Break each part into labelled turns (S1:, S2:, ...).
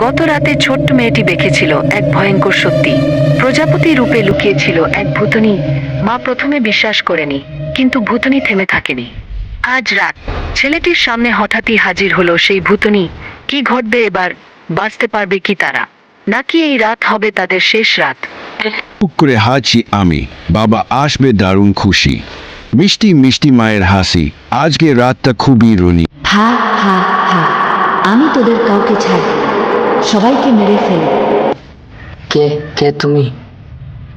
S1: গত রাতে ছোট্ট মেয়েটি দেখেছিল এক ভয়ঙ্কর সত্যি। প্রজাপতি রূপে লুকিয়েছিল এক ভূতনি। মা প্রথমে বিশ্বাস করেনি কিন্তু ভূতনি থেমে থাকেনি। আজ রাত ছেলেটির সামনে হঠাৎই হাজির হলো সেই ভূতনি। কি ঘটবে এবার? বাঁচতে পারবে কি তারা? নাকি এই রাত হবে তাদের শেষ রাত?
S2: করে হাঁচি আমি বাবা আসবে দারুণ খুশি। মিষ্টি মিষ্টি মায়ের হাসি আজকে রাতটা খুবই রনি।
S3: হা হা হা আমি তোদের কাউকে ছাড়ব। সবাইকে মেরে ফেল।
S4: কে? কে তুমি?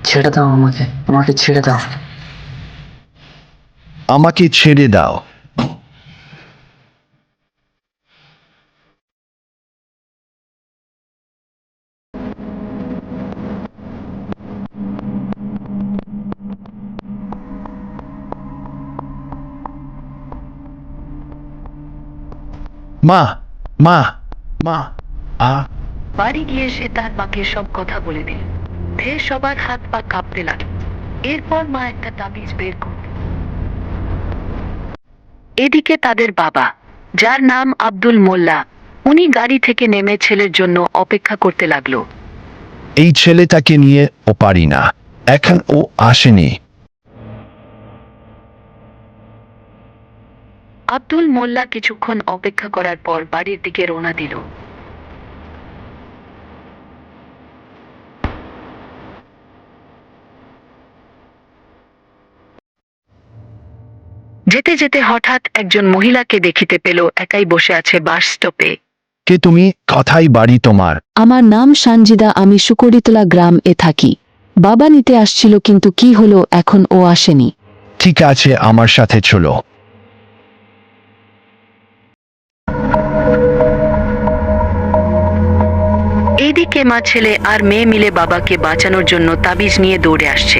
S4: ছেড়ে দাও আমাকে। আমাকে ছেড়ে দাও।
S5: আমাকে ছেড়ে দাও। মা মা মা আ
S1: বাড়ি গিয়ে সে তার মাকে সব কথা বলে দিল। ধের সবার হাত পা কাঁপতে লাগল। এরপর মা একটা তাবিজ বের করল। এদিকে তাদের বাবা যার নাম আব্দুল মোল্লা উনি গাড়ি থেকে নেমে ছেলের জন্য অপেক্ষা করতে লাগল।
S5: এই ছেলেটাকে নিয়ে ও পারি না। এখন ও আসেনি।
S1: আব্দুল মোল্লা কিছুক্ষণ অপেক্ষা করার পর বাড়ির দিকে রওনা দিল। যেতে যেতে হঠাৎ একজন মহিলাকে দেখিতে পেল একাই বসে আছে বাস স্টপে
S5: কে তুমি? কথাই বাড়ি তোমার।
S3: আমার নাম সানজিদা আমি সুকরিতলা গ্রাম এ থাকি। বাবা নিতে আসছিল কিন্তু কি হলো এখন ও আসেনি।
S5: ঠিক আছে আমার সাথে চলো।
S1: এইদিকে মা ছেলে আর মেয়ে মিলে বাবাকে বাঁচানোর জন্য তাবিজ নিয়ে দৌড়ে আসছে।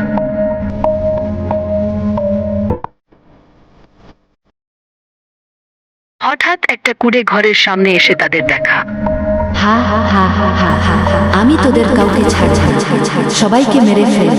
S1: হঠাৎ একটা কুড়ে ঘরের সামনে এসে তাদের দেখা।
S3: হা হা হা হা হা হা আমি তোদের কাউকে ছাড়ব না। সবাইকে মেরে ফেল